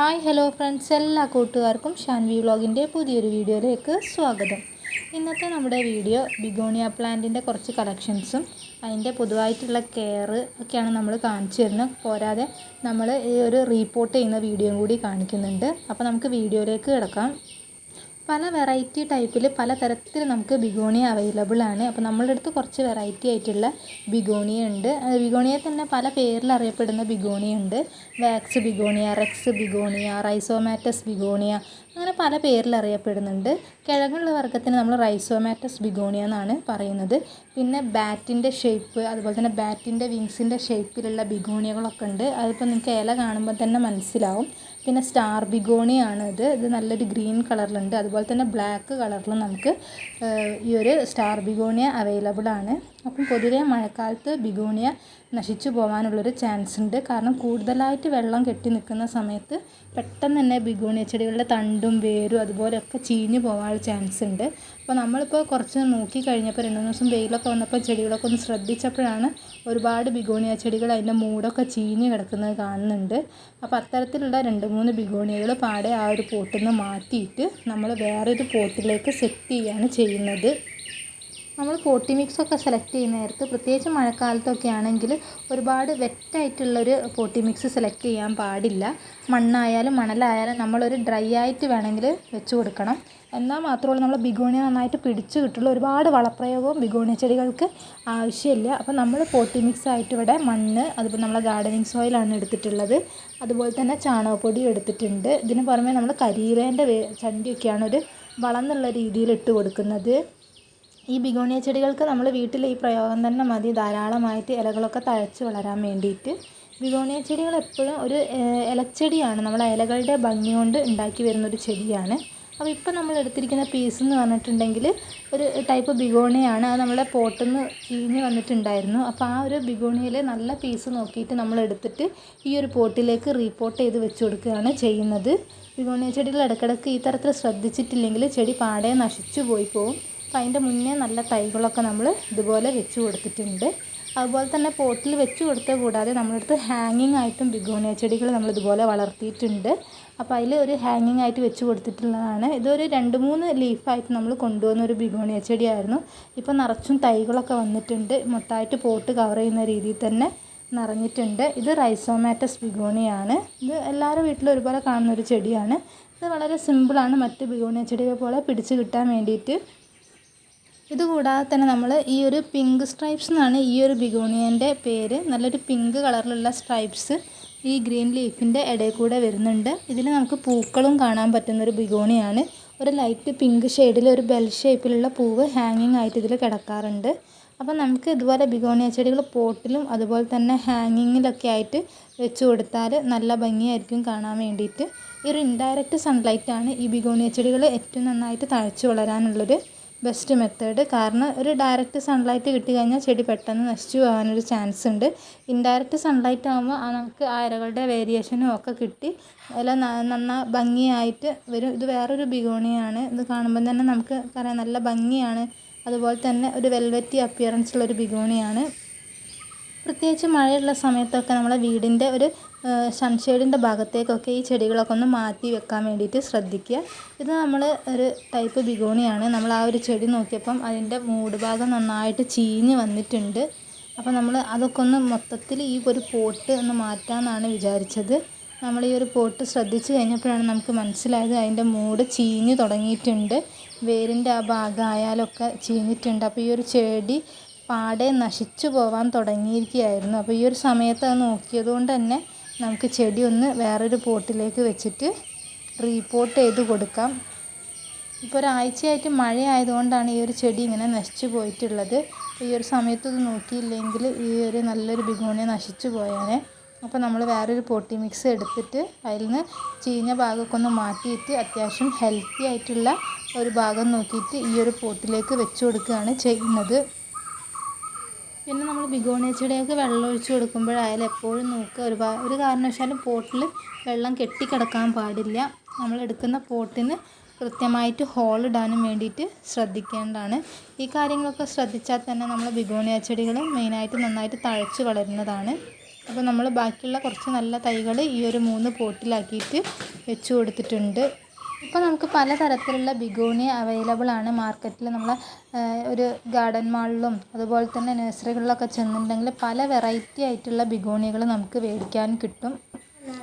Hi hello friends. എല്ലാ കൂട്ടുകാർക്കും ഷാൻവി വ്ളോഗിന്റെ പുതിയൊരു വീഡിയോയിലേക്ക് സ്വാഗതം. ഇന്നത്തെ നമ്മുടെ വീഡിയോ ബിഗോണിയ പ്ലാന്റിന്റെ കുറച്ച് കളക്ഷൻസും അതിന്റെ പൊതുവായിട്ടുള്ള കെയർ ഒക്കെയാണ് നമ്മൾ കാണിച്ചു തരുന്നത്. പോരാതെ നമ്മൾ ഈ ഒരു റീപ്പോർട്ട് ചെയ്യുന്ന വീഡിയോയും കൂടി കാണിക്കുന്നുണ്ട്. അപ്പോൾ നമുക്ക് വീഡിയോയിലേക്ക് കിടക്കാം. പല വെറൈറ്റി ടൈപ്പിൽ പല തരത്തിൽ നമുക്ക് ബിഗോണിയ അവൈലബിൾ ആണ്. അപ്പോൾ നമ്മളുടെ അടുത്ത് കുറച്ച് വെറൈറ്റി ആയിട്ടുള്ള ബിഗോണിയ ഉണ്ട്. ബിഗോണിയ തന്നെ പല പേരിൽ അറിയപ്പെടുന്ന ബിഗോണിയ ഉണ്ട്. Wax begonia rex begonia rhizomatous begonia അങ്ങനെ പല പേരിൽ അറിയപ്പെടുന്നുണ്ട്. കിഴങ്ങുള്ള വർഗത്തിന് നമ്മൾ റൈസോമാറ്റസ് ബിഗോണിയ എന്നാണ് പറയുന്നത്. പിന്നെ ബാറ്റിന്റെ ഷേപ്പ് അതുപോലെ തന്നെ ബാറ്റിന്റെ വിങ്സിന്റെ ഷേപ്പിലുള്ള ബിഗോണിയകളൊക്കെ ഉണ്ട്. അതിപ്പോൾ നിങ്ങൾക്ക് ഇല കാണുമ്പോൾ തന്നെ മനസ്സിലാവും. പിന്നെ സ്റ്റാർ ബിഗോണിയാണ് ഇത്. ഇത് നല്ലൊരു ഗ്രീൻ കളറിലുണ്ട്. അതുപോലെ തന്നെ ബ്ലാക്ക് കളറിലും നമുക്ക് ഈ ഒരു സ്റ്റാർ ബിഗോണിയ അവൈലബിൾ ആണ് അപ്പം പൊതുവേ മഴക്കാലത്ത് ബിഗോണിയ നശിച്ചു പോകാനുള്ളൊരു ചാൻസ് ഉണ്ട് കാരണം കൂടുതലായിട്ട് വെള്ളം കെട്ടി നിൽക്കുന്ന സമയത്ത് പെട്ടെന്ന് തന്നെ ബിഗോണിയ ചെടികളുടെ തണ്ടും വേരും അതുപോലെയൊക്കെ ചീഞ്ഞു പോകാനുള്ള ചാൻസ് ഉണ്ട് അപ്പോൾ നമ്മളിപ്പോൾ കുറച്ച് നോക്കി കഴിഞ്ഞപ്പോൾ രണ്ട് മൂന്ന് ദിവസം വെയിലൊക്കെ വന്നപ്പോൾ ചെടികളൊക്കെ ഒന്ന് ശ്രദ്ധിച്ചപ്പോഴാണ് ഒരുപാട് ബിഗോണിയ ചെടികൾ അതിന്റെ മൂടൊക്കെ ചീഞ്ഞ് കിടക്കുന്നത് കാണുന്നുണ്ട്. അപ്പോൾ അത്തരത്തിലുള്ള രണ്ട് മൂന്ന് ബിഗോണിയകൾ പാടെ ആ ഒരു പോട്ടിൽ നിന്ന് മാറ്റിയിട്ട് നമ്മൾ വേറൊരു പോട്ടിലേക്ക് സെറ്റ് ചെയ്യുകയാണ് ചെയ്യുന്നത്. നമ്മൾ പോട്ടി മിക്സ് ഒക്കെ സെലക്ട് ചെയ്യുന്ന നേരത്ത് പ്രത്യേകിച്ച് മഴക്കാലത്തൊക്കെ ആണെങ്കിൽ ഒരുപാട് വെറ്റായിട്ടുള്ളൊരു പോട്ടി മിക്സ് സെലക്ട് ചെയ്യാൻ പാടില്ല. മണ്ണായാലും മണലായാലും നമ്മളൊരു ഡ്രൈ ആയിട്ട് വേണമെങ്കിൽ വെച്ച് കൊടുക്കണം. എന്നാൽ മാത്രമേ നമ്മൾ ബിഗോണിയ നന്നായിട്ട് പിടിച്ച് കിട്ടുള്ളൂ. ഒരുപാട് വളപ്രയോഗവും ബിഗോണിയ ചെടികൾക്ക് ആവശ്യമില്ല. അപ്പോൾ നമ്മൾ പോട്ടി മിക്സ് ആയിട്ട് ഇവിടെ മണ്ണ് അതുപോലെ നമ്മൾ ഗാർഡനിങ് സോയിലാണ് എടുത്തിട്ടുള്ളത്. അതുപോലെ തന്നെ ചാണകപ്പൊടി എടുത്തിട്ടുണ്ട്. ഇതിന് പുറമെ നമ്മൾ കരിയിലേന്റെ ചണ്ടിയൊക്കെയാണ് ഒരു വളം എന്നുള്ള രീതിയിൽ ഇട്ട് കൊടുക്കുന്നത്. ഈ ബിഗോണിയ ചെടികൾക്ക് നമ്മൾ വീട്ടിൽ ഈ പ്രയോഗം തന്നെ മതി. ധാരാളമായിട്ട് ഇലകളൊക്കെ തഴച്ച് വളരാൻ വേണ്ടിയിട്ട്. ബിഗോണിയ ചെടികൾ എപ്പോഴും ഒരു ഇലച്ചെടിയാണ്. നമ്മൾ ഇലകളുടെ ഭംഗി കൊണ്ട് ഉണ്ടാക്കി വരുന്നൊരു ചെടിയാണ്. അപ്പോൾ ഇപ്പോൾ നമ്മൾ എടുത്തിരിക്കുന്ന പീസ് എന്ന് പറഞ്ഞിട്ടുണ്ടെങ്കിൽ ഒരു ടൈപ്പ് ബിഗോണിയാണ്. അത് നമ്മളെ പോട്ടിൽ നിന്ന് ചീഞ്ഞ് വന്നിട്ടുണ്ടായിരുന്നു. അപ്പോൾ ആ ഒരു ബിഗോണിയിൽ നല്ല പീസ് നോക്കിയിട്ട് നമ്മൾ എടുത്തിട്ട് ഈ ഒരു പോട്ടിലേക്ക് റീപോട്ട് ചെയ്ത് വെച്ച് കൊടുക്കുകയാണ് ചെയ്യുന്നത്. ബിഗോണിയ ചെടികൾ ഇടയ്ക്കിടയ്ക്ക് ഈ തരത്തിൽ ശ്രദ്ധിച്ചിട്ടില്ലെങ്കിൽ ചെടി പാടെ നശിച്ചു പോയി പോകും അപ്പോൾ അതിന്റെ മുന്നേ നല്ല തൈകളൊക്കെ നമ്മൾ ഇതുപോലെ വെച്ച് കൊടുത്തിട്ടുണ്ട്. അതുപോലെ തന്നെ പോട്ടിൽ വെച്ച് കൊടുത്ത കൂടാതെ നമ്മളടുത്ത് ഹാങ്ങിങ് ആയിട്ടും ബിഗോണിയ ചെടികൾ നമ്മൾ ഇതുപോലെ വളർത്തിയിട്ടുണ്ട്. അപ്പോൾ അതിൽ ഒരു ഹാങ്ങിങ് ആയിട്ട് വെച്ച് കൊടുത്തിട്ടുള്ളതാണ്. ഇതൊരു രണ്ട് മൂന്ന് ലീഫായിട്ട് നമ്മൾ കൊണ്ടുവന്ന ഒരു ബിഗോണിയ ചെടിയായിരുന്നു. ഇപ്പോൾ നിറച്ചും തൈകളൊക്കെ വന്നിട്ടുണ്ട്. മൊത്തമായിട്ട് പോട്ട് കവർ ചെയ്യുന്ന രീതിയിൽ തന്നെ നിറഞ്ഞിട്ടുണ്ട്. ഇത് റൈസോമാറ്റസ് ബിഗോണിയാണ് ഇത് എല്ലാവരും വീട്ടിലും ഒരുപോലെ കാണുന്ന ഒരു ചെടിയാണ്. ഇത് വളരെ സിമ്പിളാണ് മറ്റ് ബിഗോണിയ ചെടികൾ പോലെ പിടിച്ച് കിട്ടാൻ വേണ്ടിയിട്ട് ഇതുകൂടാതെ തന്നെ നമ്മൾ ഈ ഒരു പിങ്ക് സ്ട്രൈപ്സ് എന്നാണ് ഈ ഒരു ബിഗോണിയന്റെ പേര്. നല്ലൊരു പിങ്ക് കളറിലുള്ള സ്ട്രൈപ്സ് ഈ ഗ്രീൻ ലീഫിന്റെ ഇടയിൽ കൂടെ വരുന്നുണ്ട്. ഇതിൽ നമുക്ക് പൂക്കളും കാണാൻ പറ്റുന്നൊരു ബിഗോണിയാണ്. ഒരു ലൈറ്റ് പിങ്ക് ഷെയ്ഡിൽ ഒരു ബെൽ ഷേപ്പിലുള്ള പൂവ് ഹാങ്ങിങ് ആയിട്ട് ഇതിൽ കിടക്കാറുണ്ട്. അപ്പോൾ നമുക്ക് ഇതുപോലെ ബിഗോണിയ ചെടികൾ പോട്ടിലും അതുപോലെ തന്നെ ഹാങ്ങിങ്ങിലൊക്കെ ആയിട്ട് വെച്ച് കൊടുത്താൽ നല്ല ഭംഗിയായിരിക്കും കാണാൻ വേണ്ടിയിട്ട്. ഈ ഒരു ഇൻഡയറക്റ്റ് സൺലൈറ്റാണ് ഈ ബിഗോണിയ ചെടികൾ ഏറ്റവും നന്നായിട്ട് തഴച്ചു വളരാനുള്ളൊരു ബെസ്റ്റ് മെത്തേഡ്. കാരണം ഒരു ഡയറക്റ്റ് സൺലൈറ്റ് കിട്ടിക്കഴിഞ്ഞാൽ ചെടി പെട്ടെന്ന് നശിച്ചു പോകാനൊരു ചാൻസ് ഉണ്ട്. ഇൻഡയറക്റ്റ് സൺലൈറ്റ് ആകുമ്പോൾ നമുക്ക് ആ ഇരകളുടെ വേരിയേഷനും ഒക്കെ കിട്ടി. എല്ലാം നന്നാ ഭംഗിയായിട്ട് വരും. ഇത് വേറൊരു ബിഗോണിയാണ്. ഇത് കാണുമ്പോൾ തന്നെ നമുക്ക് പറയാം നല്ല ഭംഗിയാണ്. അതുപോലെ തന്നെ ഒരു വെൽവെറ്റി അപ്പിയറൻസ് ഉള്ള ഒരു ബിഗോണിയാണ്. പ്രത്യേകിച്ച് മഴയുള്ള സമയത്തൊക്കെ നമ്മളെ വീടിന്റെ ഒരു സൺഷെയ്ഡിന്റെ ഭാഗത്തേക്കൊക്കെ ഈ ചെടികളൊക്കെ ഒന്ന് മാറ്റി വെക്കാൻ വേണ്ടിയിട്ട് ശ്രദ്ധിക്കുക. ഇത് നമ്മൾ ഒരു ടൈപ്പ് ബിഗോണിയാണ്. നമ്മൾ ആ ഒരു ചെടി നോക്കിയപ്പം അതിന്റെ മൂട് ഭാഗം നന്നായിട്ട് ചീഞ്ഞ് വന്നിട്ടുണ്ട്. അപ്പോൾ നമ്മൾ അതൊക്കെ ഒന്ന് മൊത്തത്തിൽ ഈ ഒരു പോട്ട് ഒന്ന് മാറ്റാമെന്നാണ് വിചാരിച്ചത്. നമ്മൾ ഈ ഒരു പോട്ട് ശ്രദ്ധിച്ചു കഴിഞ്ഞപ്പോഴാണ് നമുക്ക് മനസ്സിലായത് അതിന്റെ മൂട് ചീഞ്ഞ് തുടങ്ങിയിട്ടുണ്ട്. വേരിന്റെ ആ ഭാഗമായാലൊക്കെ ചീഞ്ഞിട്ടുണ്ട്. അപ്പോൾ ഈ ഒരു ചെടി പാടെ നശിച്ചു പോവാൻ തുടങ്ങിയിരിക്കുകയായിരുന്നു. അപ്പോൾ ഈ ഒരു സമയത്ത് അത് നോക്കിയത് കൊണ്ട് തന്നെ നമുക്ക് ചെടി ഒന്ന് വേറൊരു പോട്ടിലേക്ക് വെച്ചിട്ട് റീപോട്ട് ചെയ്ത് കൊടുക്കാം. ഇപ്പോൾ ഒരാഴ്ചയായിട്ട് മഴ ആയതുകൊണ്ടാണ് ഈ ഒരു ചെടി ഇങ്ങനെ നശിച്ചു പോയിട്ടുള്ളത്. ഈ ഒരു സമയത്ത് ഇത് നോക്കിയില്ലെങ്കിൽ ഈ ഒരു നല്ലൊരു ബിഗോണിയ നശിച്ചു പോയാനെ. അപ്പോൾ നമ്മൾ വേറൊരു പോട്ടി മിക്സ് എടുത്തിട്ട് അതിൽ നിന്ന് ചീഞ്ഞ ഭാഗമൊക്കെ ഒന്ന് മാറ്റിയിട്ട് അത്യാവശ്യം ഹെൽത്തി ആയിട്ടുള്ള ഒരു ഭാഗം നോക്കിയിട്ട് ഈ ഒരു പോട്ടിലേക്ക് വെച്ച് കൊടുക്കുകയാണ് ചെയ്യുന്നത്. പിന്നെ നമ്മൾ ബിഗോണിയ ചെടികൾക്ക് വെള്ളം ഒഴിച്ച് കൊടുക്കുമ്പോഴായാലും എപ്പോഴും നോക്കുക. ഒരു ഒരു കാരണവശാലും പോട്ടിൽ വെള്ളം കെട്ടിക്കിടക്കാൻ പാടില്ല. നമ്മൾ എടുക്കുന്ന പോട്ടിന് കൃത്യമായിട്ട് ഹോൾ ഇടാനും വേണ്ടിയിട്ട് ശ്രദ്ധിക്കേണ്ടതാണ്. ഈ കാര്യങ്ങളൊക്കെ ശ്രദ്ധിച്ചാൽ തന്നെ നമ്മൾ ബിഗോണിയ ചെടികൾ മെയിനായിട്ട് നന്നായിട്ട് തഴച്ച് വളരുന്നതാണ്. അപ്പോൾ നമ്മൾ ബാക്കിയുള്ള കുറച്ച് നല്ല തൈകൾ ഈ ഒരു മൂന്ന് പോട്ടിലാക്കിയിട്ട് വെച്ച് കൊടുത്തിട്ടുണ്ട്. ഇപ്പോൾ നമുക്ക് പലതരത്തിലുള്ള ബിഗോണിയ അവൈലബിൾ ആണ്. മാർക്കറ്റിൽ നമ്മൾ ഒരു ഗാർഡൻ മാളിലും അതുപോലെ തന്നെ നഴ്സറികളിലൊക്കെ ചെന്നിട്ടുണ്ടെങ്കിൽ പല വെറൈറ്റി ആയിട്ടുള്ള ബിഗോണിയകൾ നമുക്ക് മേടിക്കാൻ കിട്ടും.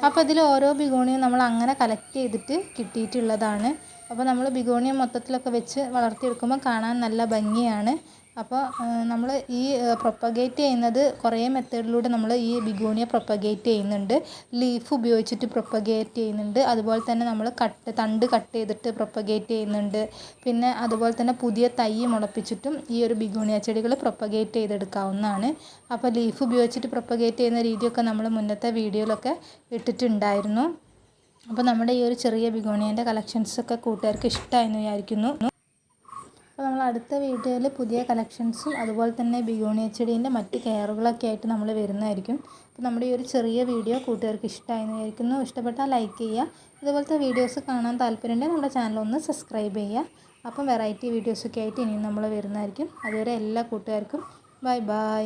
അപ്പോൾ ഇതിൽ ഓരോ ബിഗോണിയും നമ്മൾ അങ്ങനെ കളക്ട് ചെയ്തിട്ട് കിട്ടിയിട്ടുള്ളതാണ്. അപ്പോൾ നമ്മൾ ബിഗോണിയ മൊത്തത്തിലൊക്കെ വെച്ച് വളർത്തിയെടുക്കുമ്പോൾ കാണാൻ നല്ല ഭംഗിയാണ്. അപ്പോൾ നമ്മൾ ഈ പ്രൊപ്പഗേറ്റ് ചെയ്യുന്നത് കുറേ മെത്തേഡിലൂടെ നമ്മൾ ഈ ബിഗോണിയ പ്രൊപ്പഗേറ്റ് ചെയ്യുന്നുണ്ട്. ലീഫ് ഉപയോഗിച്ചിട്ട് പ്രൊപ്പഗേറ്റ് ചെയ്യുന്നുണ്ട്. അതുപോലെ തന്നെ നമ്മൾ കട്ട് തണ്ട് കട്ട് ചെയ്തിട്ട് പ്രൊപ്പഗേറ്റ് ചെയ്യുന്നുണ്ട്. പിന്നെ അതുപോലെ തന്നെ പുതിയ തൈ മുളപ്പിച്ചിട്ടും ഈ ഒരു ബിഗോണിയ ചെടികൾ പ്രൊപ്പഗേറ്റ് ചെയ്തെടുക്കാവുന്നതാണ്. അപ്പോൾ ലീഫ് ഉപയോഗിച്ചിട്ട് പ്രൊപ്പഗേറ്റ് ചെയ്യുന്ന രീതിയൊക്കെ നമ്മൾ മുന്നത്തെ വീഡിയോയിലൊക്കെ ഇട്ടിട്ടുണ്ടായിരുന്നു. അപ്പോൾ നമ്മുടെ ഈ ഒരു ചെറിയ ബിഗോണിയന്റെ കളക്ഷൻസൊക്കെ കൂട്ടുകാർക്ക് ഇഷ്ടമായിരുന്നു വിചാരിക്കുന്നു. അപ്പോൾ അടുത്ത വീഡിയോയിൽ പുതിയ കളക്ഷൻസും അതുപോലെ തന്നെ ബിഗോണിയ ചെടീന്റെ മറ്റ് കെയറുകളൊക്കെ ആയിട്ട് നമ്മൾ വരുന്നതായിരിക്കും. അപ്പോൾ നമ്മുടെ ഈ ഒരു ചെറിയ വീഡിയോ കൂട്ടുകാർക്ക് ഇഷ്ടമായെന്ന് വിചാരിക്കുന്നു. ഇഷ്ടപ്പെട്ടാൽ ലൈക്ക് ചെയ്യുക. ഇതുപോലത്തെ വീഡിയോസ് കാണാൻ താല്പര്യമുണ്ടെങ്കിൽ നമ്മുടെ ചാനൽ ഒന്ന് സബ്സ്ക്രൈബ് ചെയ്യുക. അപ്പം വെറൈറ്റി വീഡിയോസൊക്കെ ആയിട്ട് ഇനിയും നമ്മൾ വരുന്നതായിരിക്കും. അതുവരെ എല്ലാ കൂട്ടുകാർക്കും ബൈ ബൈ